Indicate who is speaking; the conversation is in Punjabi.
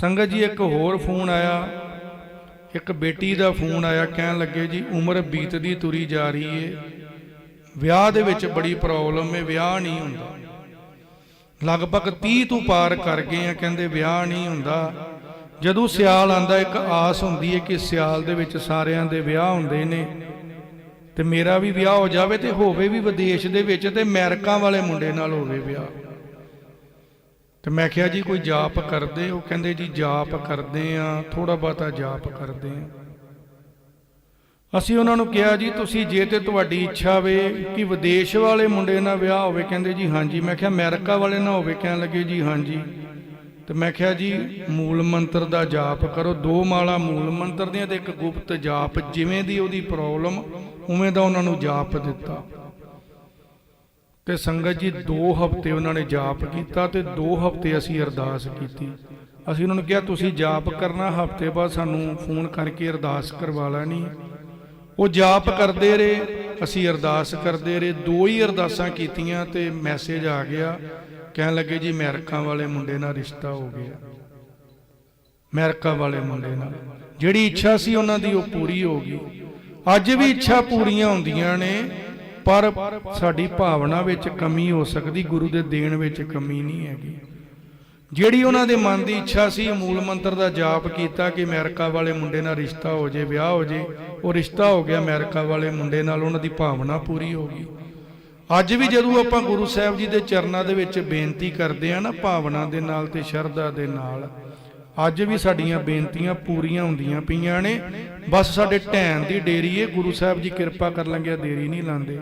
Speaker 1: ਸੰਗਤ ਜੀ, ਇੱਕ ਹੋਰ ਫੋਨ ਆਇਆ। ਇੱਕ ਬੇਟੀ ਦਾ ਫੋਨ ਆਇਆ, ਕਹਿਣ ਲੱਗੇ ਜੀ, ਉਮਰ ਬੀਤਦੀ ਤੁਰੀ ਜਾ ਰਹੀ ਏ। ਵਿਆਹ ਦੇ ਵਿੱਚ ਬੜੀ ਪ੍ਰੋਬਲਮ ਏ, ਵਿਆਹ ਨਹੀਂ ਹੁੰਦਾ। ਲਗਭਗ 30 ਤੋਂ ਪਾਰ ਕਰ ਗਏ ਆ, ਕਹਿੰਦੇ ਵਿਆਹ ਨਹੀਂ ਹੁੰਦਾ। ਜਦੋਂ ਸਿਆਲ ਆਂਦਾ, ਇੱਕ ਆਸ ਹੁੰਦੀ ਏ ਕਿ ਸਿਆਲ ਦੇ ਵਿੱਚ ਸਾਰਿਆਂ ਦੇ ਵਿਆਹ ਹੁੰਦੇ ਨੇ। ਤੇ ਮੇਰਾ ਵੀ ਵਿਆਹ ਹੋ ਜਾਵੇ ਤੇ ਹੋਵੇ ਵੀ ਵਿਦੇਸ਼ ਦੇ ਵਿੱਚ ਤੇ ਅਮਰੀਕਾ ਵਾਲੇ ਮੁੰਡੇ ਨਾਲ ਹੋਵੇ ਵਿਆਹ। ਤੇ ਮੈਂ ਕਿਹਾ ਜੀ, ਕੋਈ ਜਾਪ ਕਰਦੇ ਉਹ ਕਹਿੰਦੇ ਜੀ, ਜਾਪ ਕਰਦੇ ਆ ਥੋੜਾ ਬਹੁਤਾ ਜਾਪ ਕਰਦੇ ਆ। ਅਸੀਂ ਉਹਨਾਂ ਨੂੰ ਕਿਹਾ ਜੀ, ਤੁਸੀਂ ਜੇ ਤੇ ਤੁਹਾਡੀ ਇੱਛਾ ਵੇ ਕਿ ਵਿਦੇਸ਼ ਵਾਲੇ ਮੁੰਡੇ ਨਾਲ ਵਿਆਹ ਹੋਵੇ, ਕਹਿੰਦੇ ਜੀ, ਹਾਂਜੀ। ਮੈਂ ਕਿਹਾ, ਅਮਰੀਕਾ ਵਾਲੇ ਨਾਲ ਹੋਵੇ, ਕਹਿਣ ਲੱਗੇ ਜੀ, ਹਾਂਜੀ। ਤੇ ਮੈਂ ਕਿਹਾ ਜੀ, ਮੂਲ ਮੰਤਰ ਦਾ ਜਾਪ ਕਰੋ। ਦੋ ਮਾਲਾ ਮੂਲ ਮੰਤਰ ਦੀਆਂ ਤੇ ਇੱਕ ਗੁਪਤ ਜਾਪ, ਜਿਵੇਂ ਦੀ ਉਹਦੀ ਪ੍ਰੋਬਲਮ ਉਵੇਂ ਦਾ ਉਹਨਾਂ ਨੂੰ ਜਾਪ ਦਿੱਤਾ। ਤੇ ਸੰਗਤ ਜੀ 2 ਹਫ਼ਤੇ ਉਹਨਾਂ ਨੇ ਜਾਪ ਕੀਤਾ ਤੇ 2 ਹਫ਼ਤੇ ਅਸੀਂ ਅਰਦਾਸ ਕੀਤੀ। ਅਸੀਂ ਉਹਨਾਂ ਨੂੰ ਕਿਹਾ, ਤੁਸੀਂ ਜਾਪ ਕਰਨਾ, ਹਫ਼ਤੇ ਬਾਅਦ ਸਾਨੂੰ ਫੋਨ ਕਰਕੇ ਅਰਦਾਸ ਕਰਵਾ ਲੈਣੀ। ਉਹ ਜਾਪ ਕਰਦੇ ਰਹੇ, ਅਸੀਂ ਅਰਦਾਸ ਕਰਦੇ ਰਹੇ, ਦੋ ਹੀ ਅਰਦਾਸਾਂ ਕੀਤੀਆਂ ਤੇ ਮੈਸੇਜ ਆ ਗਿਆ। ਕਹਿਣ ਲੱਗੇ, ਜੀ ਅਮਰੀਕਾ ਵਾਲੇ ਮੁੰਡੇ ਨਾਲ ਰਿਸ਼ਤਾ ਹੋ ਗਿਆ। ਅਮਰੀਕਾ ਵਾਲੇ ਮੁੰਡੇ ਨਾਲ। ਜਿਹੜੀ ਇੱਛਾ ਸੀ ਉਹਨਾਂ ਦੀ ਉਹ ਪੂਰੀ ਹੋ ਗਈ। ਅੱਜ ਵੀ ਇੱਛਾ ਪੂਰੀਆਂ ਹੁੰਦੀਆਂ ਨੇ। ਪਰ ਸਾਡੀ ਭਾਵਨਾ ਵਿੱਚ ਕਮੀ ਹੋ ਸਕਦੀ, ਗੁਰੂ ਦੇ ਦੇਣ ਵਿੱਚ ਕਮੀ ਨਹੀਂ ਹੈਗੀ। ਜਿਹੜੀ ਉਹਨਾਂ ਦੇ ਮਨ ਦੀ ਇੱਛਾ ਸੀ, ਮੂਲ ਮੰਤਰ ਦਾ ਜਾਪ ਕੀਤਾ ਕਿ ਅਮਰੀਕਾ ਵਾਲੇ ਮੁੰਡੇ ਨਾਲ ਰਿਸ਼ਤਾ ਹੋ ਜੇ, ਵਿਆਹ ਹੋ ਜੇ, ਉਹ ਰਿਸ਼ਤਾ ਹੋ ਗਿਆ ਅਮਰੀਕਾ ਵਾਲੇ ਮੁੰਡੇ ਨਾਲ, ਉਹਨਾਂ ਦੀ ਭਾਵਨਾ ਪੂਰੀ ਹੋ ਗਈ। ਅੱਜ ਵੀ ਜਦੋਂ ਆਪਾਂ ਗੁਰੂ ਸਾਹਿਬ ਜੀ ਦੇ ਚਰਨਾਂ ਦੇ ਵਿੱਚ ਬੇਨਤੀ ਕਰਦੇ ਆ ਨਾ, ਭਾਵਨਾ ਦੇ ਨਾਲ ਤੇ ਸ਼ਰਧਾ ਦੇ ਨਾਲ ਅੱਜ ਵੀ ਸਾਡੀਆਂ ਬੇਨਤੀਆਂ ਪੂਰੀਆਂ ਹੁੰਦੀਆਂ ਪਈਆਂ ਨੇ। ਬਸ ਸਾਡੇ ਢੈਣ ਦੀ ਡੇਰੀ ਏ। ਗੁਰੂ ਸਾਹਿਬ ਜੀ ਕਿਰਪਾ ਕਰ ਲੰਗਿਆ ਦੇਰੀ ਨਹੀਂ ਲਾਂਦੇ